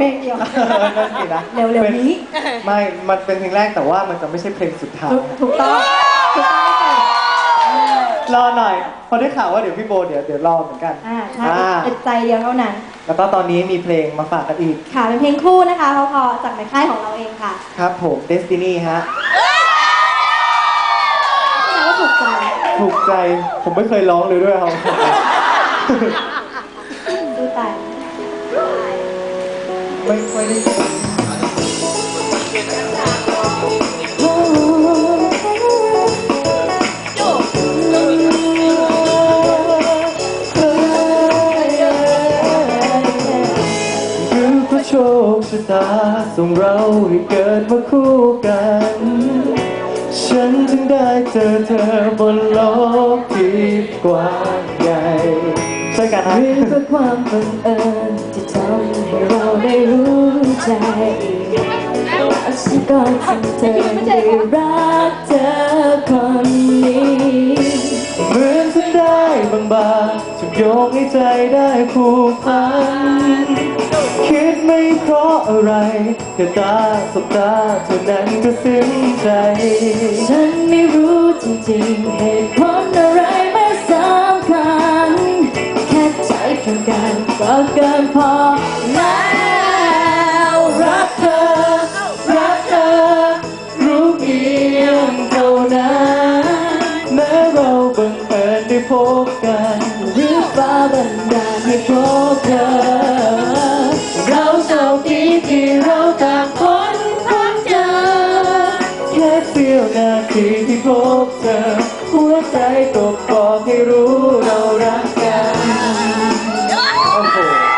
เพลงเดียว นั่นสินะเร็วๆนี้ไม่ มันเป็นเพลงแรกแต่ว่ามันจะไม่ใช่เพลงสุดท้าย ถูกถูกต้องถูกต้องไม่เกิดรอหน่อยเพอได้ข่าวว่าเดี๋ยวพี่โบเดี๋ยวเดี๋ยวรอเหมือนกันอ่าใช่อ่าอึดใจเดียวเท่านั้น แล้วก็ตอนนี้มีเพลงมาฝากกันอีก ค่ะเป็นเพลงคู่นะคะเพอๆจากในค่ายของเราเองค่ะครับผม Destiny ฮะที่เราก็ถูกใจ ถูกใจ ผมไม่เคยร้องเลยด้วยครับ ไม่ค่อยได้ยินโชคชะตาส่งเราให้เกิดมาคู่กัน ฉันจึงได้เจอเธอบนโลกที่กว้างใหญ่ช่วยกันนะหรือเพื่ความบังเอิญ เธอได้รักเธอคนนี้ เหมือนฉันได้บางบางๆจะโยงให้ใจได้ผูกพัน คิดไม่เพราะอะไรแค่ตาสบตาเท่านั้นก็ซึ้งใจ ฉันไม่รู้จริงๆเหตุผลอะไรไม่สำคัญ แค่ใจตรงกันก็เกินพอ บันดาลให้พบเธอ เราโชคดีที่เราต่างคนคนเจอ แค่เสี้ยวนาทีที่พบเธอ หัวใจตก็บอกให้รู้เรารักกัน โอ้โห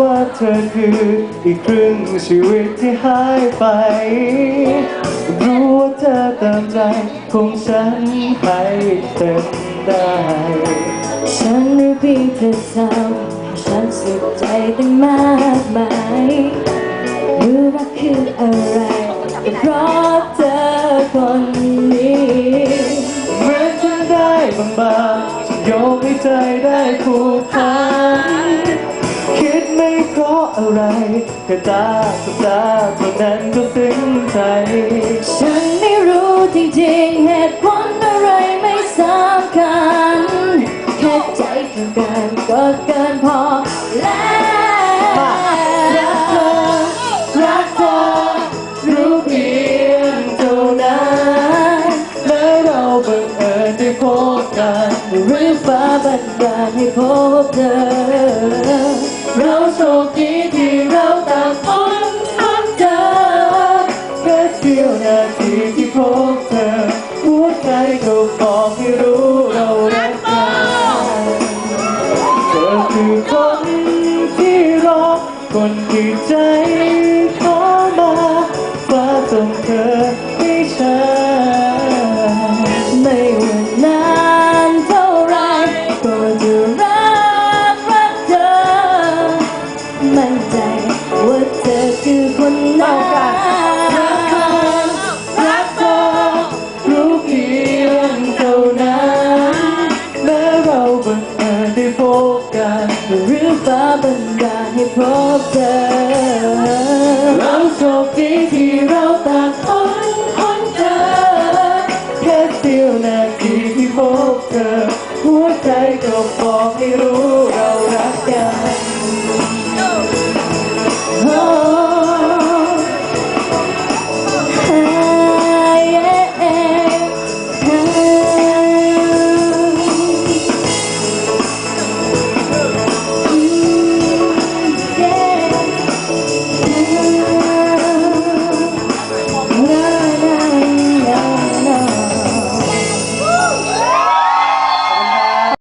ว่าเธอคืออีกครึ่งชีวิตที่หายไป รู้ว่าเธอตามใจของฉันให้เต็มได้ ฉันรู้เพียงเธอทำให้ฉันสุขใจตั้งมากมายรู้รักคืออะไรก็เพราะเธอคนนี้เมื่อฉันได้บางบางๆจะโยกให้ใจได้ผูกพัน เพราะอะไรแค่ตาสบตาเท่านั้นก็ซึ้งใจ ฉันไม่รู้จริงๆเหตุผลอะไรไม่สำคัญแค่ใจตรงกันก็เกินพอแล้วรักเธอรักเธอรู้เพียงเท่านั้นแม้เราบังเอิญได้พบกันหรือฟ้าบันดาลให้พบ โชคดีที่เราต่างคนทันเจอแค่เสี้ยวนาทีที่พบเธอหัวใจก็บอกให้รู้เรารักกันเธอคือคนที่รอคนที่ใจขอมาฟ้าส่ง กันหรือฟ้าบันดาลให้พบเธอเราโชคดีที่เราต่างคนคนเจอแค่เสี้ยวนาทีที่พบเธอ หัวใจก็บอกให้รู้เรารักกัน